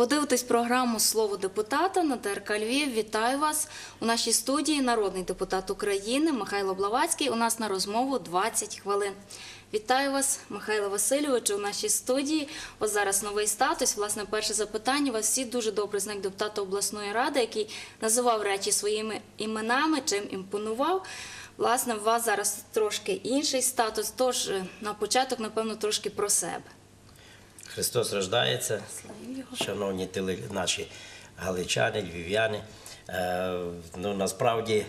Ви дивитесь програму Слово депутата на ТРК Львів. Вітаю вас у нашій студії. Народний депутат України Михайло Блавацький. У нас на розмову 20 хвилин. Вітаю вас, Михайло Васильовичу, у нашій студії. Ось зараз новий статус. Власне, перше запитання. Вас всі дуже добре знають депутата обласної ради, який називав речі своїми іменами, чим імпонував. Власне, у вас зараз трошки інший статус. Тож е, на початок, напевно, трошки про себе. Христос рождається, шановні теле, наші галичани, львів'яни. Е, ну, насправді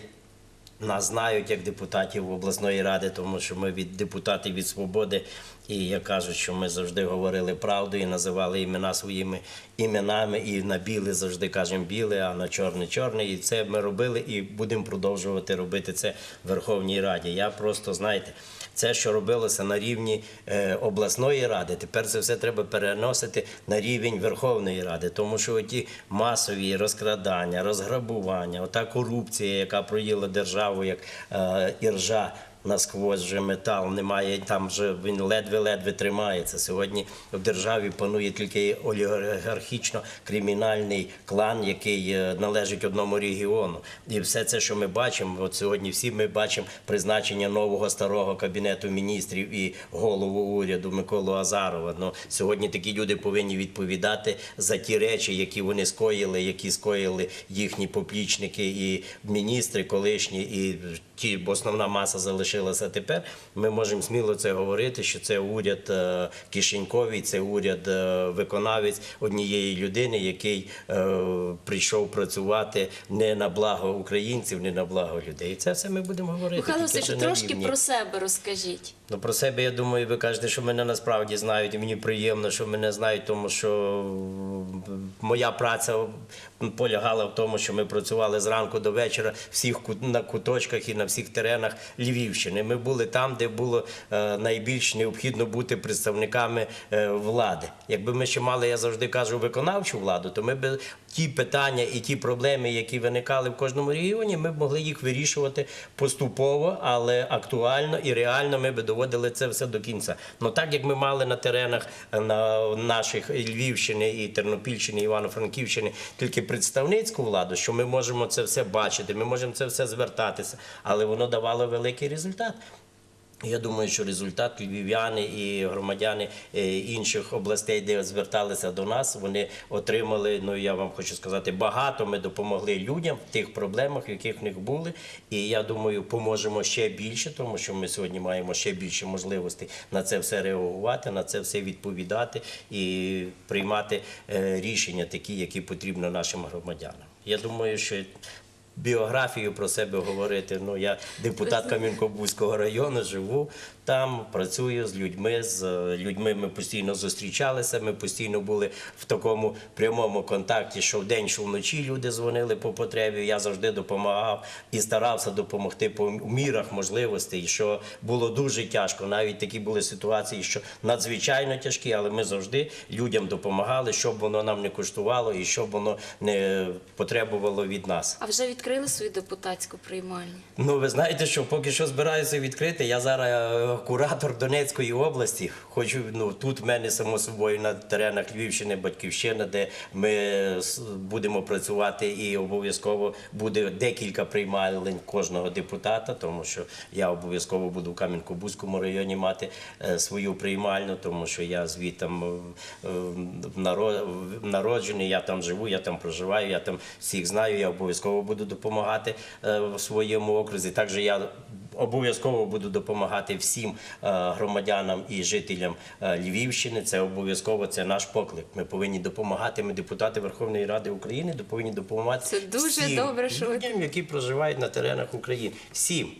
нас знають як депутатів обласної ради, тому що ми від депутатів від свободи, і як кажуть, що ми завжди говорили правду і називали імена своїми іменами, і на біле завжди кажемо біле, а на чорне чорне. І це ми робили і будемо продовжувати робити це в Верховній Раді. Я просто знаєте. Це, що робилося на рівні е, обласної ради, тепер це все треба переносити на рівень Верховної Ради, тому що ті масові розкрадання, розграбування, ота корупція, яка проїла державу, як е, іржа. Насквозь вже метал немає, там вже він ледве-ледве тримається. Сьогодні в державі панує тільки олігархічно-кримінальний клан, який е, належить одному регіону. І все це, що ми бачимо, от сьогодні всі ми бачимо призначення нового старого кабінету міністрів і голову уряду Миколу Азарова. Ну сьогодні такі люди повинні відповідати за ті речі, які вони скоїли, які скоїли їхні поплічники і міністри колишні, і ті бо основна маса залишилася тепер. Ми можемо сміло це говорити, що це уряд е, кишеньковий, це уряд е, виконавець однієї людини, який е, прийшов працювати не на благо українців, не на благо людей. І це все ми будемо говорити. Михайло Васильович, трошки рівні. про себе розкажіть. Ну про себе я думаю, ви кажете, що мене насправді знають. І мені приємно, що мене знають, тому що моя праця полягала в тому, що ми працювали зранку до вечора всіх на куточках і на всіх теренах Львівщини. Ми були там, де було е, найбільш необхідно бути представниками е, влади. Якби ми ще мали, я завжди кажу, виконавчу владу, то ми б ті питання і ті проблеми, які виникали в кожному регіоні, ми б могли їх вирішувати поступово, але актуально і реально ми б доводили це все до кінця. Ну так як ми мали на теренах е, на наших Львівщини і Тернопільщини, і Івано-Франківщини тільки представницьку владу, що ми можемо це все бачити, ми можемо це все звертатися, але воно давало великий результат. Я думаю, що результат львів'яни і громадяни е, інших областей, де зверталися до нас, вони отримали. Ну я вам хочу сказати, багато ми допомогли людям в тих проблемах, яких в них були. І я думаю, поможемо ще більше, тому що ми сьогодні маємо ще більше можливостей на це все реагувати, на це все відповідати і приймати е, рішення, такі, які потрібно нашим громадянам. Я думаю, що біографію про себе говорити. Ну, я депутат Кам'янко-Бузького району, живу там, працюю з людьми. З е, людьми ми постійно зустрічалися. Ми постійно були в такому прямому контакті, що вдень, що вночі люди дзвонили по потребі. Я завжди допомагав і старався допомогти по мірах можливостей, що було дуже тяжко. Навіть такі були ситуації, що надзвичайно тяжкі, але ми завжди людям допомагали, щоб воно нам не коштувало і щоб воно не потребувало від нас. А вже відкрили свою депутатську приймальню? Ну, ви знаєте, що поки що збираюся відкрити. Я зараз е, куратор Донецької області. Хочу, ну тут в мене само собою на теренах Львівщини, Батьківщина, де ми будемо працювати, і обов'язково буде декілька приймалень кожного депутата, тому що я обов'язково буду в Кам'янко-Бузькому районі мати е, свою приймальну, тому що я звітом е, народжений, я там живу, я там проживаю, я там всіх знаю, я обов'язково буду допомагати е, в своєму окрузі. Також я обов'язково буду допомагати всім е, громадянам і жителям е, Львівщини. Це обов'язково це наш поклик. Ми повинні допомагати. Ми депутати Верховної Ради України, повинні допомагати Це дуже всім добре, що людям, які проживають на теренах України. Всім.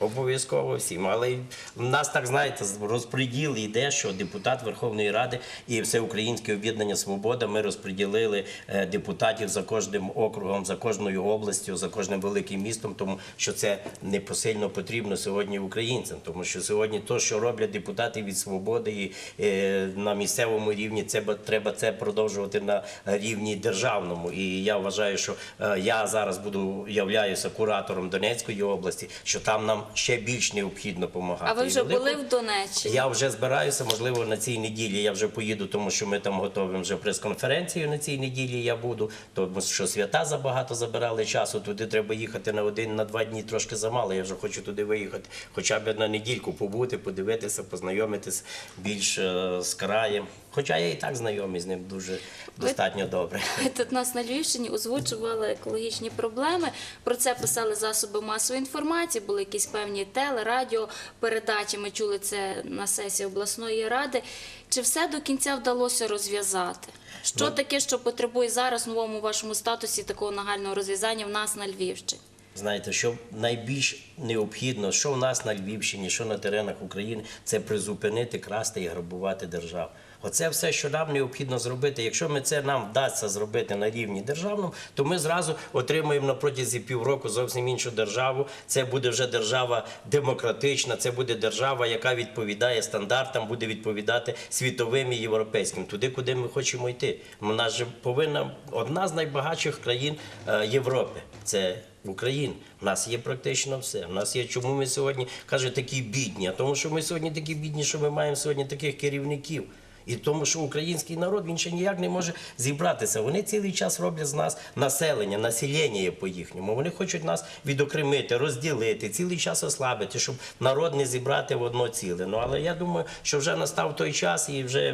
Обов'язково всім. Але в нас так знаєте, розподіл йде, що депутат Верховної Ради і Всеукраїнське об'єднання Свобода. Ми розподілили е, депутатів за кожним округом, за кожною областю, за кожним великим містом, тому що це не посильно потрібно сьогодні українцям. Тому що сьогодні то, що роблять депутати від свободи е, на місцевому рівні, це треба це продовжувати на рівні державному. І я вважаю, що е, я зараз буду являюся куратором Донецької області, що там нам ще більш необхідно допомагати. А ви вже велику- були в Донеччині? я вже збираюся, можливо, на цій неділі я вже поїду, тому що ми там готуємо вже прес-конференцію на цій неділі. Я буду, тому що свята забагато забирали часу. Туди треба їхати на один, на два дні трошки замало. Я вже хочу туди виїхати, хоча б на недільку побути, подивитися, познайомитися більш е, з краєм. Хоча я і так знайомий з ним дуже достатньо добре. Тут нас на Львівщині озвучували екологічні проблеми. Про це писали засоби масової інформації, були якісь певні теле, радіо передачі. Ми чули це на сесії обласної ради. Чи все до кінця вдалося розв'язати? Що Ну, таке, що потребує зараз в новому вашому статусі такого нагального розв'язання в нас на Львівщині? Знаєте, що найбільш необхідно, що в нас на Львівщині, що на теренах України, це призупинити красти і грабувати державу. Оце все, що нам необхідно зробити. Якщо ми це нам вдасться зробити на рівні державному, то ми зразу отримаємо на протязі півроку зовсім іншу державу. Це буде вже держава демократична, це буде держава, яка відповідає стандартам, буде відповідати світовим і європейським, туди, куди ми хочемо йти. У нас же повинна одна з найбагатших країн е, Європи. Це Україна. У нас є практично все. У нас є, чому ми сьогодні каже, такі бідні? А тому, що ми сьогодні такі бідні, що ми маємо сьогодні таких керівників. І тому, що український народ він ще ніяк не може зібратися. Вони цілий час роблять з нас населення, населення по їхньому. Вони хочуть нас відокремити, розділити, цілий час ослабити, щоб народ не зібрати в одно ціле. Ну але я думаю, що вже настав той час, і вже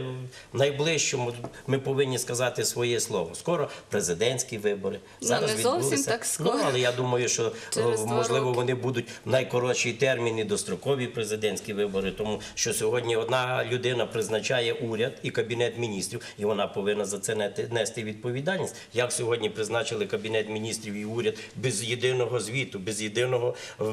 в найближчому ми повинні сказати своє слово. Скоро президентські вибори. Ну, Зараз не зовсім відбулися. так скоро. Ну, але я думаю, що Через можливо вони будуть в найкоротший термін і дострокові президентські вибори, тому що сьогодні одна людина призначає уряд і кабінет міністрів, і вона повинна за це нести- нести відповідальність. Як сьогодні призначили кабінет міністрів і уряд без єдиного звіту, без єдиного е,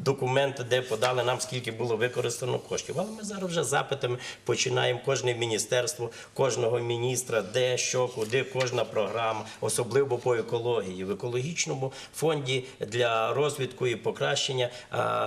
документа, де подали нам скільки було використано коштів. Але ми зараз вже запитами починаємо кожне міністерство, кожного міністра, де що, куди, кожна програма, особливо по екології. В екологічному фонді для розвитку і покращення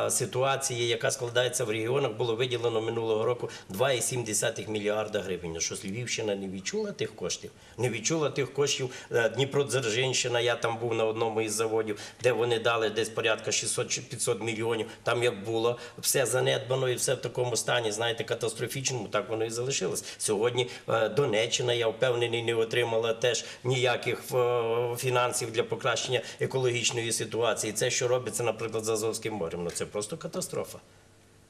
ситуації, яка складається в регіонах, було виділено минулого року 2,7 мільярда гривень. Ну, Що Львівщина не відчула тих коштів? Не відчула тих коштів е, Дніпродзержинщина. Я там був на одному із заводів, де вони дали десь порядка 600 чи 500 мільйонів. Там як було все занедбано і все в такому стані, знаєте, катастрофічному, так воно і залишилось. Сьогодні е, Донеччина, я впевнений, не отримала теж ніяких е, фінансів для покращення екологічної ситуації. Це, що робиться, наприклад, з Азовським морем, ну це просто катастрофа.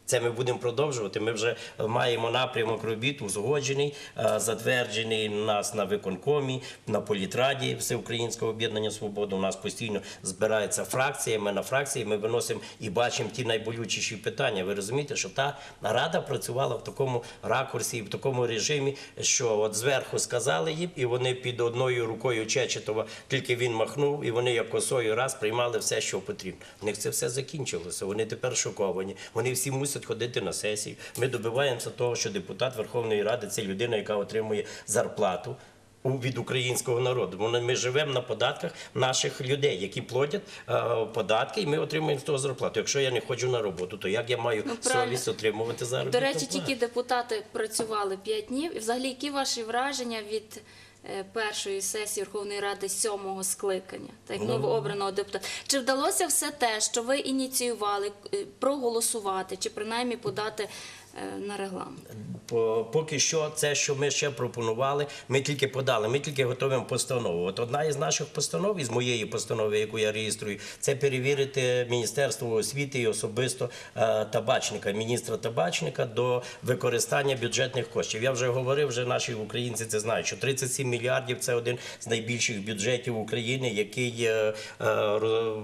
Це ми будемо продовжувати. Ми вже маємо напрямок робіт узгоджений, е, затверджений у нас на виконкомі, на політраді Всеукраїнського об'єднання Свобода. У нас постійно збирається фракція. Ми на фракції ми виносимо і бачимо ті найболючіші питання. Ви розумієте, що та рада працювала в такому ракурсі і в такому режимі, що от зверху сказали їм, і вони під одною рукою Чечетова, тільки він махнув, і вони як косою раз приймали все, що потрібно. У них це все закінчилося. Вони тепер шоковані. Вони всі мусять ходити на сесію. Ми добиваємося того, що депутат Верховної Ради це людина, яка отримує зарплату. Від українського народу. Ми живемо на податках наших людей, які платять е, податки, і ми отримуємо з того зарплату. Якщо я не ходжу на роботу, то як я маю Ну, совість отримувати заробітну До речі, плату? тільки депутати працювали 5 днів. І взагалі, які ваші враження від першої сесії Верховної Ради сьомого скликання, так як новообраного депутата? Чи вдалося все те, що ви ініціювали, е, проголосувати, чи принаймні подати е, на регламент? По- Поки що це, що ми ще пропонували, ми тільки подали, ми тільки готуємо постанову. От одна із наших постанов, із моєї постанови, яку я реєструю, це перевірити Міністерство освіти і особисто е, табачника, міністра табачника до використання бюджетних коштів. Я вже говорив, вже наші українці це знають, що 37 мільярдів це один з найбільших бюджетів України, який е, е,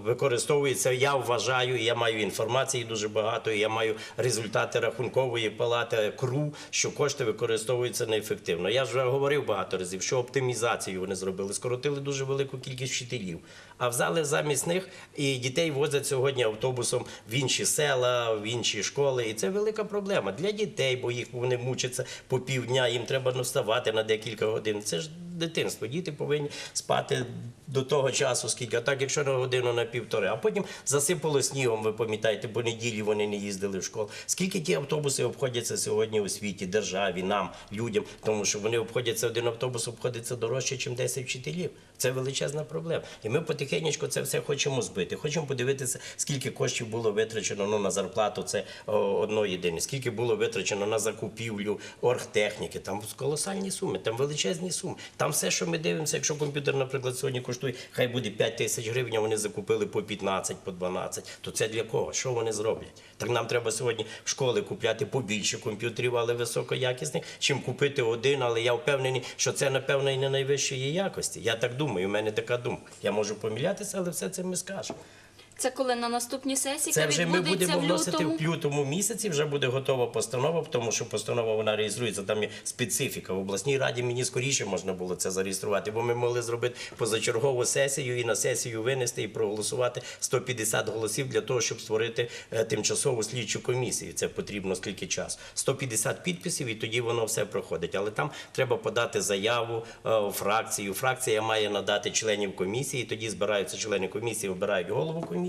використовується. Я вважаю, я маю інформації дуже багато. Я маю результати рахункової палати КРУ, що кошти використовуються неефективно. Я ж вже говорив багато разів, що оптимізацію вони зробили, скоротили дуже велику кількість вчителів. А взяли замість них і дітей возять сьогодні автобусом в інші села, в інші школи. І це велика проблема для дітей, бо їх вони мучаться по півдня. Їм треба наставати на декілька годин. Це ж дитинство. Діти повинні спати до того часу, скільки. А так, якщо на годину на півтори, а потім засипало снігом, ви пам'ятаєте, бо неділі вони не їздили в школу. Скільки ті автобуси обходяться сьогодні у світі, державі, нам, людям, тому що вони обходяться один автобус, обходиться дорожче, ніж 10 вчителів. Це величезна проблема. І ми потихеньку це все хочемо збити. Хочемо подивитися, скільки коштів було витрачено ну, на зарплату це о, одної єдиної, скільки було витрачено на закупівлю оргтехніки. Там колосальні суми, там величезні суми. Там все, що ми дивимося, якщо комп'ютер, наприклад, сьогодні коштує, хай буде 5 тисяч гривень, а вони закупили по 15, по 12, то це для кого? Що вони зроблять? Так нам треба сьогодні в школи купляти побільше комп'ютерів, але високоякісних, чим купити один, але я впевнений, що це, напевно, і не найвищої якості. Я так думаю, у мене така думка. Я можу помилятися, але все це ми скажемо. Це коли на наступній сесії Це вже ми будемо в вносити в лютому місяці. Вже буде готова постанова, тому що постанова вона реєструється. Там є специфіка. В обласній раді мені скоріше можна було це зареєструвати, бо ми могли зробити позачергову сесію і на сесію винести і проголосувати 150 голосів для того, щоб створити е, тимчасову слідчу комісію. Це потрібно скільки часу? 150 підписів, і тоді воно все проходить. Але там треба подати заяву е, фракцію. Фракція має надати членів комісії. Тоді збираються члени комісії, обирають голову комісії,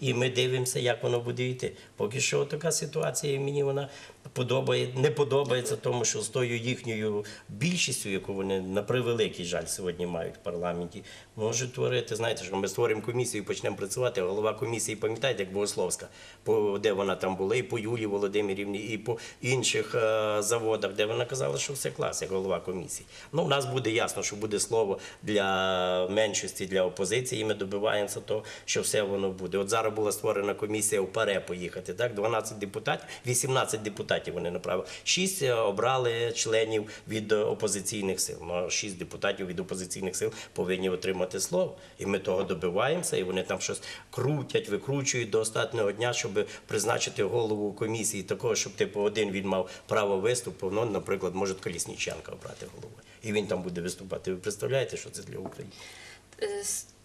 і ми дивимося, як воно буде йти. Поки що така ситуація, мені вона подобає, не подобається, тому що з тою їхньою більшістю, яку вони на превеликий жаль сьогодні мають в парламенті, можуть творити. Знаєте, що ми створимо комісію і почнемо працювати. Голова комісії, пам'ятаєте, як Богословська, по де вона там була, і по Юлії Володимирівні, і по інших е, заводах, де вона казала, що все клас, як голова комісії. Ну, у нас буде ясно, що буде слово для меншості, для опозиції. і Ми добиваємося того, що все воно буде. От зараз була створена комісія в ПАРЕ поїхати. Так, 12 депутатів, 18 депутатів вони направили. 6 обрали членів від е, опозиційних сил. Ну, 6 депутатів від опозиційних сил повинні отримати слово. І ми того добиваємося, і вони там щось крутять, викручують до останнього дня, щоб призначити голову комісії такого, щоб типу один він мав право виступу. Ну, наприклад, може Колісніченка обрати головою. І він там буде виступати. Ви представляєте, що це для України?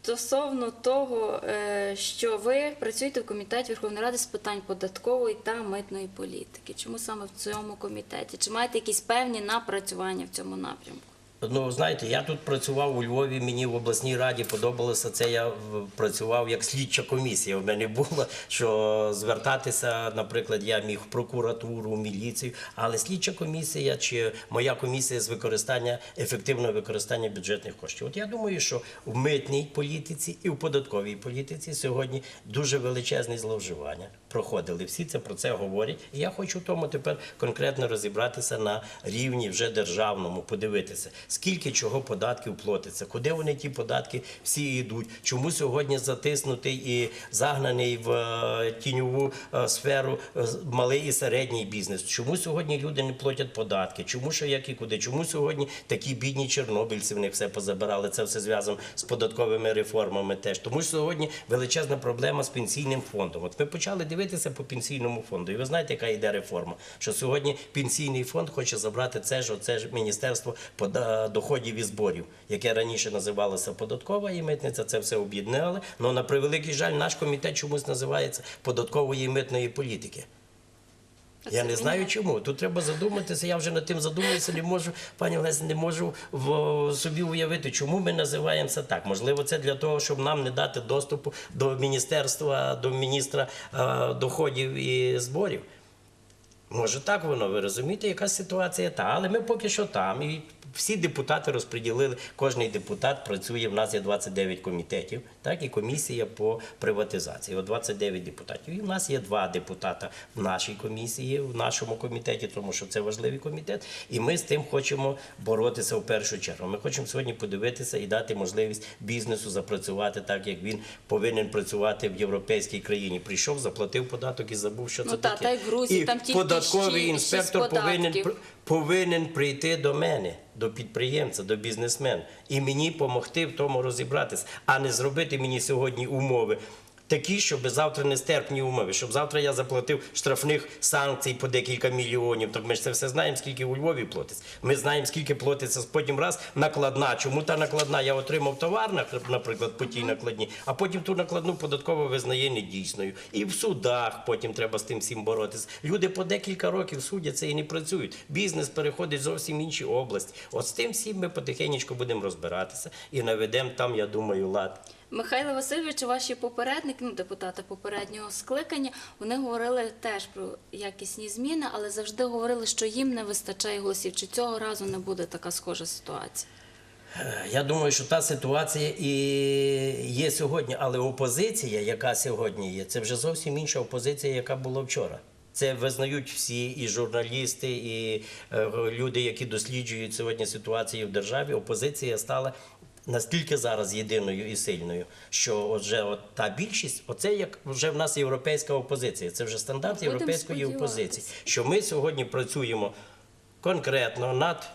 Стосовно того, е, що ви працюєте в комітеті Верховної Ради з питань податкової та митної політики. Чому саме в цьому комітеті? Чи маєте якісь певні напрацювання в цьому напрямку? Ну, знаєте, я тут працював у Львові, мені в обласній раді подобалося це. Я працював як слідча комісія. У мене було, що звертатися, наприклад, я міг в прокуратуру, в міліцію, але слідча комісія чи моя комісія з використання ефективного використання бюджетних коштів. От я думаю, що в митній політиці і в податковій політиці сьогодні дуже величезне зловживання. Проходили всі це про це говорять. І я хочу в тому тепер конкретно розібратися на рівні вже державному, подивитися, скільки чого податків платиться, куди вони ті податки всі йдуть, чому сьогодні затиснутий і загнаний в е, тіньову е, сферу е, малий і середній бізнес. Чому сьогодні люди не платять податки? Чому що як і куди? Чому сьогодні такі бідні чорнобильці в них все позабирали? Це все зв'язано з податковими реформами. Теж тому що сьогодні величезна проблема з пенсійним фондом. От ми почали дивитися по пенсійному фонду, і ви знаєте, яка йде реформа? Що сьогодні пенсійний фонд хоче забрати це ж оце ж міністерство пода- доходів і зборів, яке раніше називалося податкова і митниця. Це все об'єднали. Але на превеликий жаль, наш комітет чомусь називається податкової і митної політики. А Я це не знаю чому. Тут треба задуматися. Я вже над тим задумуюся, не можу, пані Олесі, не можу в собі уявити, чому ми називаємося так. Можливо, це для того, щоб нам не дати доступу до міністерства, до міністра е, доходів і зборів. Може, так воно, ви розумієте, яка ситуація та. Але ми поки що там. І всі депутати розподілили, кожний депутат працює, в нас є 29 комітетів, так, і комісія по приватизації. От 29 депутатів. І в нас є два депутата в нашій комісії, в нашому комітеті, тому що це важливий комітет. І ми з тим хочемо боротися в першу чергу. Ми хочемо сьогодні подивитися і дати можливість бізнесу запрацювати так, як він повинен працювати в європейській країні. Прийшов, заплатив податок і забув, що це Ну, та, таке. та й в Грузії І там тільки податковий інспектор повинен повинен прийти до мене, до підприємця, до бізнесмена і мені допомогти в тому розібратися, а не зробити мені сьогодні умови. Такі, щоб завтра нестерпні умови, щоб завтра я заплатив штрафних санкцій по декілька мільйонів. Так ми ж це все знаємо, скільки у Львові платиться. Ми знаємо, скільки платиться потім раз накладна. Чому та накладна? Я отримав товар, наприклад, по тій накладні, а потім ту накладну податково визнає недійсною. І в судах потім треба з тим всім боротися. Люди по декілька років судяться і не працюють. Бізнес переходить зовсім інші області. От з тим всім ми потихеньку будемо розбиратися і наведемо там, я думаю, лад. Михайло Васильович, ваші попередники, ну депутати попереднього скликання, вони говорили теж про якісні зміни, але завжди говорили, що їм не вистачає голосів. Чи цього разу не буде така схожа ситуація? Я думаю, що та ситуація і є сьогодні, але опозиція, яка сьогодні є, це вже зовсім інша опозиція, яка була вчора. Це визнають всі і журналісти, і е, люди, які досліджують сьогодні ситуацію в державі. Опозиція стала настільки зараз єдиною і сильною, що отже, от та більшість, оце як вже в нас європейська опозиція. Це вже стандарт європейської опозиції. Що ми сьогодні працюємо конкретно над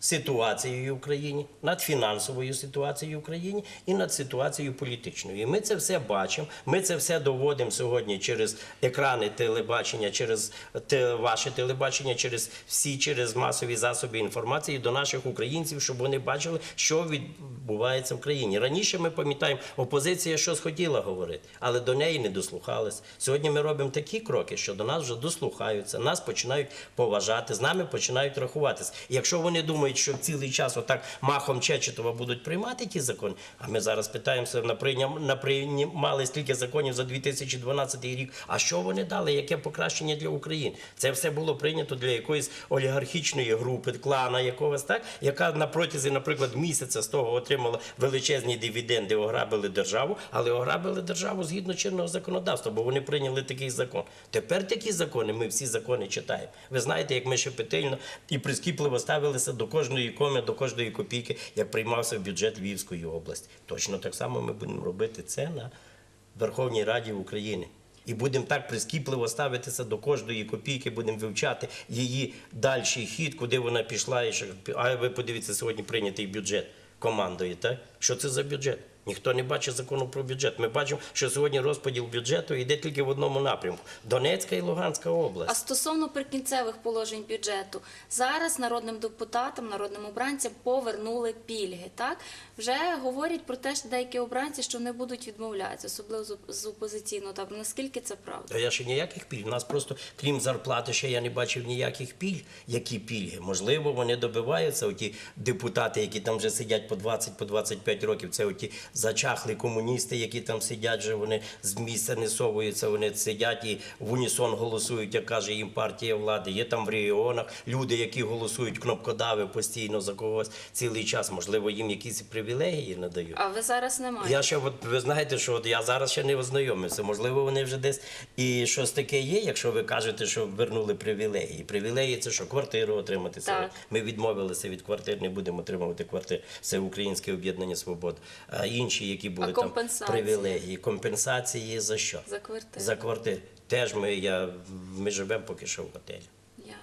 ситуацією в Україні, над фінансовою ситуацією в Україні і над ситуацією політичною. І ми це все бачимо. Ми це все доводимо сьогодні через екрани телебачення, через те, ваше телебачення, через всі через масові засоби інформації до наших українців, щоб вони бачили, що відбувається в країні. Раніше ми пам'ятаємо, опозиція щось хотіла говорити, але до неї не дослухались. Сьогодні ми робимо такі кроки, що до нас вже дослухаються, нас починають поважати, з нами починають рахуватись. І якщо вони думають, що цілий час отак махом Чечетова будуть приймати ті закони, а ми зараз питаємося, наприймали стільки законів за 2012 рік. А що вони дали? Яке покращення для України? Це все було прийнято для якоїсь олігархічної групи, клана якогось, так яка на протязі, наприклад, місяця з того отримала величезні дивіденди, ограбили державу, але ограбили державу згідно чинного законодавства, бо вони прийняли такий закон. Тепер такі закони, ми всі закони читаємо. Ви знаєте, як ми ще петельно і прискіпливо ставилися до кожної коми, до кожної копійки, як приймався бюджет Львівської області. Точно так само ми будемо робити це на Верховній Раді України. І будемо так прискіпливо ставитися до кожної копійки, будемо вивчати її дальший хід, куди вона пішла. А ви подивіться, сьогодні прийнятий бюджет командою. Так? Що це за бюджет? Ніхто не бачить закону про бюджет. Ми бачимо, що сьогодні розподіл бюджету йде тільки в одному напрямку: Донецька і Луганська область. А стосовно прикінцевих положень бюджету, зараз народним депутатам, народним обранцям повернули пільги. Так вже говорять про те, що деякі обранці, що не будуть відмовлятися, особливо з оп- з опозиційного табору. Наскільки це правда? Я ще ніяких пільг. У нас просто, крім зарплати, ще я не бачив ніяких пільг. Які пільги? Можливо, вони добиваються, оті депутати, які там вже сидять по 20, по 25 років. Це оті зачахлі комуністи, які там сидять, вже вони з місця не совуються, вони сидять і в унісон голосують, як каже їм партія влади. Є там в регіонах люди, які голосують кнопкодави постійно за когось цілий час. Можливо, їм якісь привілегії надають. А ви зараз не маєте? Я ще от ви знаєте, що от я зараз ще не ознайомився. Можливо, вони вже десь і щось таке є, якщо ви кажете, що вернули привілегії. Привілегії це що квартиру отримати. Так. Ми відмовилися від квартир, не будемо отримувати квартир. Це Українське об'єднання Свобода. А інші, які були там привілегії, компенсації за що? За квартиру. За квартир. Теж ми, я, ми живемо поки що в готелі.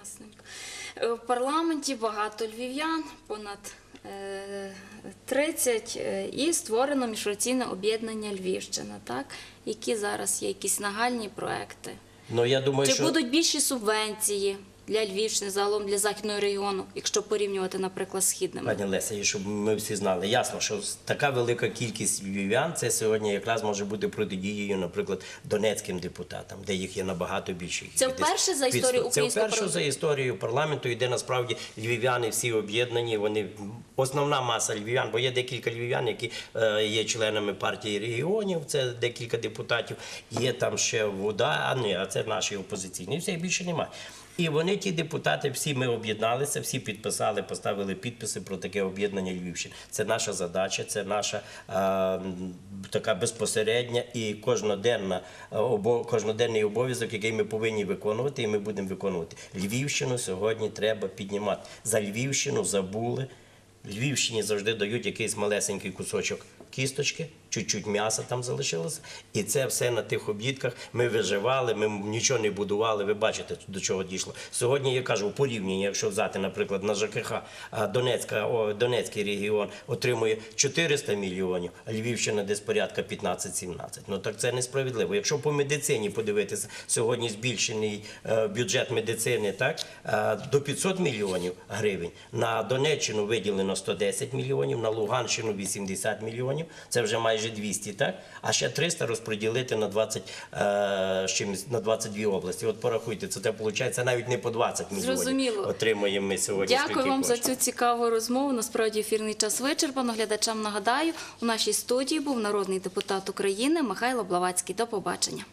Ясненько. Е, В парламенті багато львів'ян, понад е, 30, е, і створено міжфракційне об'єднання Львівщина. Так? Які зараз є якісь нагальні проекти? Ну я думаю, Чи що будуть більші субвенції для Львівщини, загалом для західного регіону, якщо порівнювати, наприклад, з східними? Пані Леся, і щоб ми всі знали, ясно, що така велика кількість львів'ян це сьогодні якраз може бути протидією, наприклад, донецьким депутатам, де їх є набагато більше. Це вперше за історію 500. Це вперше за історію парламенту, де насправді львів'яни всі об'єднані. Вони основна маса львів'ян, бо є декілька львів'ян, які е, є членами партії регіонів. Це декілька депутатів. Є там ще вода, а ні, а це наші опозиційні. Все більше немає. І вони, ті депутати, всі ми об'єдналися, всі підписали, поставили підписи про таке об'єднання Львівщини. Це наша задача, це наша е, така безпосередня і кожноденна е, обо, кожноденний обов'язок, який ми повинні виконувати, і ми будемо виконувати. Львівщину сьогодні треба піднімати. За Львівщину забули. Львівщині завжди дають якийсь малесенький кусочок кісточки, чуть-чуть м'яса там залишилося. І це все на тих об'їдках. Ми виживали, ми нічого не будували. Ви бачите, до чого дійшло. Сьогодні я кажу, у порівнянні, якщо взяти, наприклад, на ЖКХ Донецька, о, Донецький регіон отримує 400 мільйонів, а Львівщина десь порядка 15-17. Ну так це несправедливо. Якщо по медицині подивитися, сьогодні збільшений е, бюджет медицини так, е, до 500 мільйонів гривень. На Донеччину виділено 110 мільйонів, на Луганщину 80 мільйонів. Це вже майже 200, так? А ще 300 розподілити на 20 е, на 22 області. От порахуйте, це, те виходить навіть не по 20 мільйонів. Зрозуміло. Отримуємо ми сьогодні. Дякую вам вам за цю цікаву розмову. Насправді ефірний час вичерпано. Глядачам нагадаю, у нашій студії був народний депутат України Михайло Блавацький. До побачення.